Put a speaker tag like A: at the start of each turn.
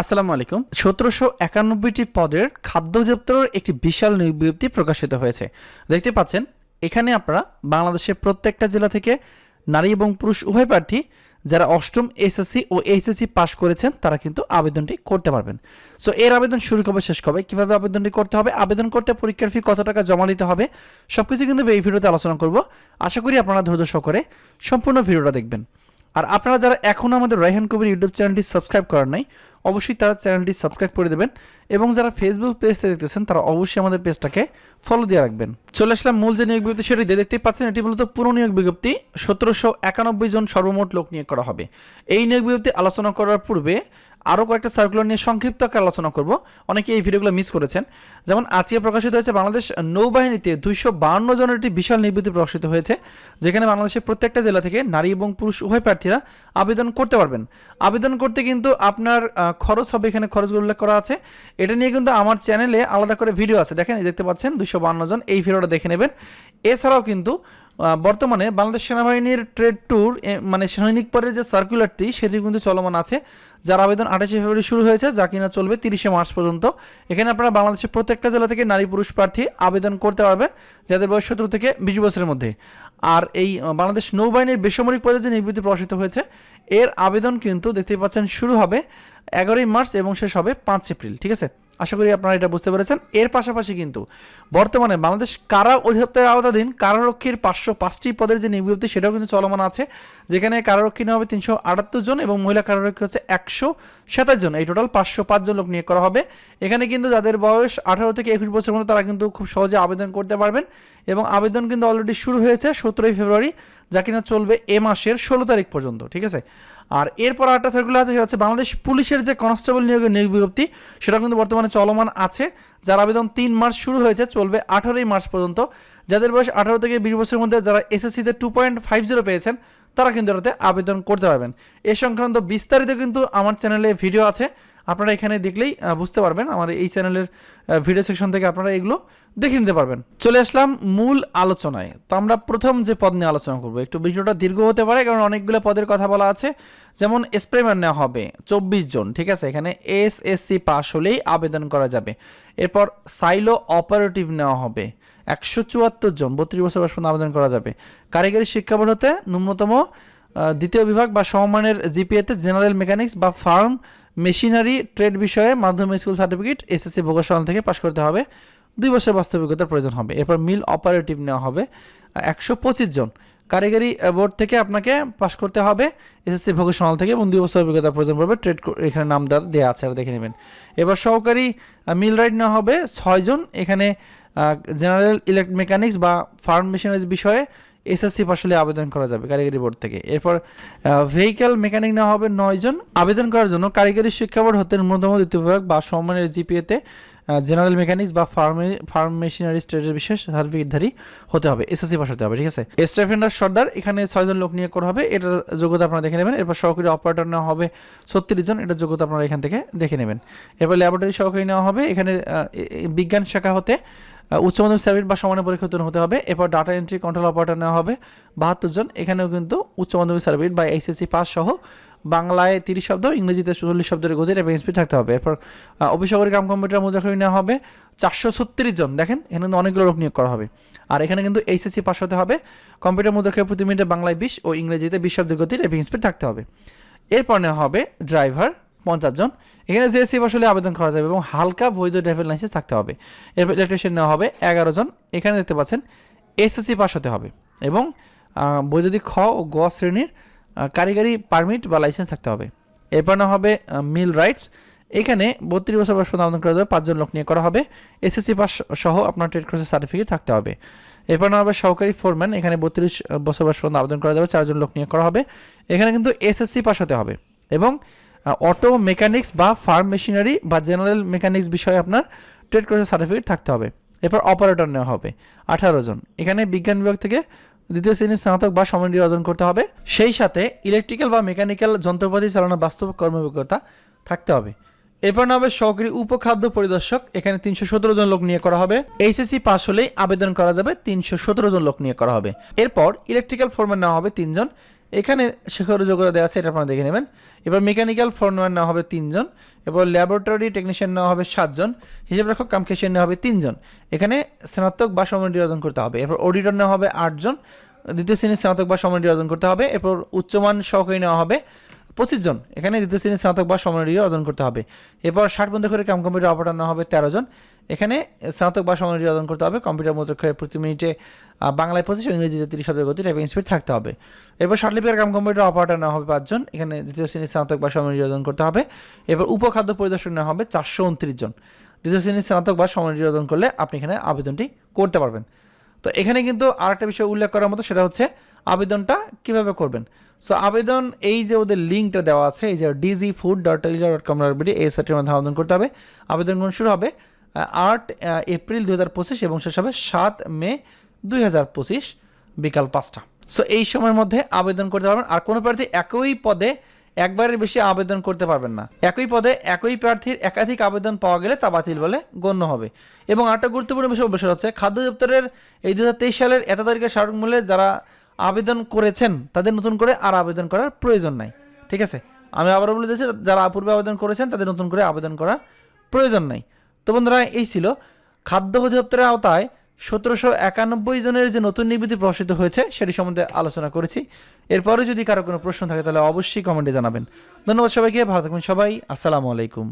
A: আসসালামু আলাইকুম। সতেরোশো একানব্বইটি পদের খাদ্য অধিদপ্তরের একটি বিশাল বিজ্ঞপ্তি প্রকাশিত হয়েছে। দেখতে পাচ্ছেন, এখানে আপনারা বাংলাদেশের প্রত্যেকটা জেলা থেকে নারী এবং পুরুষ উভয় প্রার্থী যারা অষ্টম এসএসসি ও এইচএসসি পাশ করেছেন, তারা কিন্তু আবেদনটি করতে পারবেন। সো এর আবেদন শুরু কবে, শেষ কবে, কীভাবে আবেদনটি করতে হবে, আবেদন করতে পরীক্ষার ফি কত টাকা জমা দিতে হবে সব কিছু কিন্তু এই ভিডিওতে আলোচনা করব। আশা করি আপনারা ধৈর্য সহকারে সম্পূর্ণ ভিডিওটা দেখবেন। আর আপনারা যারা এখনও আমাদের রাইহান কবির ইউটিউব চ্যানেলটি সাবস্ক্রাইব করেন নাই অবশ্যই তারা চ্যানেলটি সাবস্ক্রাইব করে দেবেন এবং যারা ফেসবুক পেজতে দেখতেছেন, তারা অবশ্যই আমাদের পেজটাকে ফলো দিয়ে রাখবেন। চলে আসলাম মূল যে নিয়োগ বিজ্ঞপ্তি সেটি। দেখতে দেখতেই পাচ্ছেন, এটি মূলত পুরো নিয়োগ বিজ্ঞপ্তি। সতেরোশো একানব্বই জন সর্বমোট লোক নিয়োগ করা হবে। এই নিয়োগ বিজ্ঞপ্তি আলোচনা করার পূর্বে আরও কয়েকটা সার্কুলার নিয়ে সংক্ষিপ্ত আলোচনা করব। অনেকে এই ভিডিওগুলো মিস করেছেন। যেমন আজকে প্রকাশিত হয়েছে বাংলাদেশ নৌবাহিনীতে দুইশো বাহান্ন জনের একটি বিশাল নিবৃত্তি প্রকাশিত হয়েছে, যেখানে বাংলাদেশের প্রত্যেকটা জেলা থেকে নারী এবং পুরুষ উভয় প্রার্থীরা আবেদন করতে পারবেন। আবেদন করতে কিন্তু আপনার খরচ হবে এখানে খরচগুলো উল্লেখ করা আছে। এটা নিয়ে কিন্তু আমার চ্যানেলে আলাদা করে ভিডিও আছে। দেখেন দেখতে পাচ্ছেন দুইশো বাহান্ন জন। এই ভিডিওটা দেখে নেবেন। এছাড়াও কিন্তু বর্তমানে বাংলাদেশ সেনাবাহিনীর ট্রেড ট্যুর মানে সৈনিক পরের যে সার্কুলারটি সেটি কিন্তু চলমান আছে, যার আবেদন আঠাশে ফেব্রুয়ারি শুরু হয়েছে, যা কিনা চলবে তিরিশে মার্চ পর্যন্ত। এখানে আপনারা বাংলাদেশের প্রত্যেকটা জেলা থেকে নারী পুরুষ প্রার্থী আবেদন করতে পারবেন, যাদের বয়স সতেরো থেকে বিশ বছরের মধ্যে। আর এই বাংলাদেশ নৌবাহিনীর বেসামরিক পদে যে নিবৃত্তি প্রকাশিত হয়েছে, এর আবেদন কিন্তু দেখতেই পাচ্ছেন শুরু হবে এগারোই মার্চ এবং শেষ হবে পাঁচ এপ্রিল, ঠিক আছে? আশা করি আপনারা এটা বুঝতে পেরেছেন। এর পাশাপাশি কিন্তু বর্তমানে বাংলাদেশ কারা অধিদপ্তরের আওতাধীন, কারারক্ষীর পাঁচশো পাঁচটি পদের যে নিয়োগ সেটাও কিন্তু চলমান আছে, যেখানে কারারক্ষী নেওয়া হবে তিনশো আটাত্তর জন এবং মহিলা কারারক্ষী হচ্ছে একশো সাতাশ জন। এই টোটাল পাঁচশো পাঁচজন লোক নিয়োগ করা হবে। এখানে কিন্তু যাদের বয়স আঠারো থেকে একুশ বছর মধ্যে, তারা কিন্তু খুব সহজে আবেদন করতে পারবেন এবং আবেদন কিন্তু অলরেডি শুরু হয়েছে সতেরোই ফেব্রুয়ারি, যা কিনা চলবে এ মাসের ষোলো তারিখ পর্যন্ত, ঠিক আছে? আর এরপর আরেকটা সার্কুলার আছে, সেটা হচ্ছে বাংলাদেশ পুলিশের যে কনস্টেবল নিয়োগের নিয়োগ বিজ্ঞপ্তি সেটা কিন্তু বর্তমানে চলমান আছে, যার আবেদন তিন মার্চ শুরু হয়েছে, চলবে আঠারোই মার্চ পর্যন্ত। যাদের বয়স আঠারো থেকে বিশ বছরের মধ্যে যারা এসএসসিতে টু পয়েন্ট ফাইভ জিরো পেয়েছেন, তারা কিন্তু এটাতে আবেদন করতে পারবেন। এ সংক্রান্ত বিস্তারিত কিন্তু আমার চ্যানেলে ভিডিও আছে। আপনারা এখানে দেখলেই বুঝতে পারবেন আমার এই চ্যানেলের ভিডিও সেকশন থেকে আপনারা এগুলো দেখে নিতে পারবেন। চলে আসলাম মূল আলোচনায়। তো আমরা প্রথম যে পদ নিয়ে আলোচনা করব, একটু ভিডিওটা দীর্ঘ হতে পারে, কারণ অনেকগুলো পদের কথা বলা আছে। যেমন স্প্রেম্যান নেওয়া হবে চব্বিশ জন, ঠিক আছে? এখানে এস এসসি পাস হলেই আবেদন করা যাবে। এরপর সাইলো অপারেটিভ নেওয়া হবে, একশো চুয়াত্তর জন, বত্রিশ বছর বয়স পর্যন্ত আবেদন করা যাবে। কারিগরি শিক্ষা বোর্ড হতে ন্যূনতম দ্বিতীয় বিভাগ বা সমমানের জিপিএতে জেনারেল মেকানিক্স বা ফার্ম মেশিনারি ট্রেড বিষয়ে মাধ্যমিক স্কুল সার্টিফিকেট এসএসসি ভোকেশনাল থেকে পাশ করতে হবে। দুই বছর বাস্তবিকতার প্রয়োজন হবে। এরপর মিল অপারেটিভ নেওয়া হবে। একশো পঁচিশ জন কারিগরি বোর্ড থেকে আপনাকে পাশ করতে হবে এসএসসি ভোকেশনাল থেকে এবং দুই বছর অভিজ্ঞতার প্রয়োজন পড়বে। ট্রেড এখানে নাম দেওয়া আছে আর দেখে নেবেন। এবার সহকারী মিল রাইড নেওয়া হবে। ছয়জন এখানে জেনারেল ইলেকট্রিক মেকানিক্স বা ফার্ম মেশিনারিজ বিষয়ে এসএসসি পাশলে আবেদন করা যাবে কারিগরি বোর্ড থেকে। এরপর ভেহিক্যাল মেকানিক নেওয়া হবে নয়জন আবেদন করার জন্য কারিগরি শিক্ষা বোর্ড হতে ন্যূনতম দ্বিতীয় বিভাগ বা সম্মানের জিপিএতে জেনারেল মেকানিক্স বা ফার্মে মেশিনারিজ ট্রেডের বিশেষ সার্টিফিকেটধারী হতে হবে এসএসসি পাস হতে হবে, ঠিক আছে? স্টেফেন্ডার সর্দার, এখানে ছয়জন লোক নিয়ে করা হবে। এটার যোগ্যতা আপনারা দেখে নেবেন। এরপর সহকারী অপারেটর নেওয়া হবে ছত্রিশ জন। এটার যোগ্যতা আপনারা এখান থেকে দেখে নেবেন। এরপর ল্যাবরেটরি সহকারী নেওয়া হবে। এখানে বিজ্ঞান শাখা হতে উচ্চ মাধ্যমিক সার্ভিস বা সমানের উত্তীর্ণ হতে হবে। এরপর ডাটা এন্ট্রি কন্ট্রোল অপারেটর নেওয়া হবে। বাহাত্তর জন। এখানেও কিন্তু উচ্চ মাধ্যমিক সার্ভিস বা এইচএসসি পাস সহ বাংলায় তিরিশ শব্দ, ইংরেজিতে চল্লিশ শব্দের গতির এবং স্পিড থাকতে হবে। এরপর অফিসগরী কাম কম্পিউটার মুদ্রাখরি নেওয়া হবে। চারশো ছত্রিশ জন। দেখেন, এখানে কিন্তু অনেকগুলো লোক নিয়োগ করা হবে। আর এখানে কিন্তু এইচএসসি পাস হতে হবে। কম্পিউটার মুদ্রাক্ষরে প্রতি মিনিটে বাংলায় বিশ ও ইংরেজিতে বিশ শব্দের গতির এবং স্পিড থাকতে হবে। এরপর নেওয়া হবে ড্রাইভার পঞ্চাশ জন। এখানে জেএসসি আসলে আবেদন করা যাবে এবং হালকা বৈধ ড্রাইভিং লাইসেন্স থাকতে হবে। এরপর ইলেকট্রিশিয়ান নেওয়া হবে এগারো জন। এখানে দেখতে পাচ্ছেন এসএসসি পাস হতে হবে এবং বৈদ্যুতিক খ ও গ শ্রেণির কারিগরি পারমিট বা লাইসেন্স থাকতে হবে। এরপর নেওয়া হবে মিল রাইটস এখানে বত্রিশ বছর বয়স পর্যন্ত আবেদন করা যাবে, পাঁচজন লোক নিয়ে করা হবে। এসএসসি পাস সহ আপনার ট্রেড কোর্সের সার্টিফিকেট থাকতে হবে। এরপর নেওয়া হবে সহকারী ফোরম্যান এখানে বত্রিশ বছর বয়স পর্যন্ত আবেদন করা যাবে, চারজন লোক নিয়ে করা হবে। এখানে কিন্তু এসএসসি পাস হতে হবে এবং অটো মেকানিক্স বা ফার্ম মেশিনারি বা জেনারেল মেকানিক্স বিষয়ে আপনার ট্রেড কোর্সের সার্টিফিকেট থাকতে হবে। এরপর অপারেটর নেওয়া হবে। আঠারো জন। এখানে বিজ্ঞান বিভাগ থেকে দ্বিতীয় শ্রেণির স্নাতক বা সমান্ডি অর্জন করতে হবে। সেই সাথে ইলেকট্রিক্যাল বা মেকানিক্যাল যন্ত্রপাতি চালানোর বাস্তব কর্মযোগ্যতা থাকতে হবে। এরপর নামে সহকারী উপখাদ্য পরিদর্শক। এখানে তিনশো সতেরো জন লোক নিয়ে করা হবে। এইচএসসি পাস হলেই আবেদন করা যাবে। তিনশো সতেরো জন লোক নিয়ে করা হবে। এরপর ইলেকট্রিক্যাল ফোরম্যান নেওয়া হবে তিনজন। এখানে শেখর যোগ্যতা দেওয়া আছে, এটা আপনারা দেখে নেবেন। এবার মেকানিক্যাল ফর্মম্যান নেওয়া হবে তিনজন, এবার ল্যাবরেটরি টেকনিশিয়ান নেওয়া হবে সাতজন, হিসেব রাখো কাম ক্যাশিয়ার নেওয়া হবে তিনজন। এখানে স্নাতক বা সমন্বয় অর্জন করতে হবে, এরপর অডিটর নেওয়া হবে আটজন, দ্বিতীয় শ্রেণির স্নাতক বা সমন্বয় অর্জন করতে হবে, এরপর উচ্চমান সহকারী নেওয়া হবে পঁচিশ জন। এখানে দ্বিতীয় শ্রেণির স্নাতক বা সমন্বয় অর্জন করতে হবে। এরপর ষাট বন্ধু করে কাম কম্পিউটার অপারেটর নেওয়া হবে তেরো জন। এখানে স্নাতক বা সমন্বয় অর্জন করতে হবে। কম্পিউটার মধ্যে প্রতি মিনিটে বাংলায় পঁচিশ, ইংরেজিতে তিরিশ শব্দের গতি টাইপিং স্পিড থাকতে হবে। এরপর ষাটলিপিকার কাম কম্পিউটার অপারেটর নেওয়া হবে পাঁচজন এখানে দ্বিতীয় শ্রেণির স্নাতক বা সমন্বয় অর্জন করতে হবে। এরপর উপখাদ্য পরিদর্শন নেওয়া হবে চারশো উনত্রিশ জন। দ্বিতীয় শ্রেণির স্নাতক বা সমন্বয় অর্জন করলে আপনি এখানে আবেদনটি করতে পারবেন। তো এখানে কিন্তু আরেকটা বিষয় উল্লেখ করার মতো সেটা হচ্ছে, আবেদনটা কীভাবে করবেন? সো আবেদন, এই যে ওদের লিঙ্কটা দেওয়া আছে, এই যে DG food dot dot com dot BD এই সাইটের মাধ্যমে আবেদন করতে হবে। আবেদন গ্রহণ শুরু হবে আট এপ্রিল দু হাজার পঁচিশ এবং শেষ হবে সাত মে দুই হাজার পঁচিশ বিকাল পাঁচটা। সো এই সময়ের মধ্যে আবেদন করতে পারবেন। আর কোনো প্রার্থী একই পদে একবারের বেশি আবেদন করতে পারবেন না। একই পদে একই প্রার্থীর একাধিক আবেদন পাওয়া গেলে তা বাতিল বলে গণ্য হবে। এবং আরেকটা গুরুত্বপূর্ণ বিষয় বিষয় হচ্ছে, খাদ্য দপ্তরের এই দুই হাজার তেইশ সালের এত তারিখের মূল্যে যারা আবেদন করেছেন, তাদের নতুন করে আর আবেদন করার প্রয়োজন নাই। ঠিক আছে? আমি আবারও বলে দিয়েছি, যারা পূর্বে আবেদন করেছেন, তাদের নতুন করে আবেদন করার প্রয়োজন নাই। তো বন্ধুরা, এই ছিল খাদ্য অধিদপ্তরের আওতায় সতেরোশো একানব্বই জনের যে নতুন নিবৃত্তি প্রকাশিত হয়েছে, সেটি সম্বন্ধে আলোচনা করেছি। এরপরে যদি কারও কোনো প্রশ্ন থাকে, তাহলে অবশ্যই কমেন্টে জানাবেন। ধন্যবাদ সবাইকে, ভালো থাকবেন সবাই, আসসালামু আলাইকুম।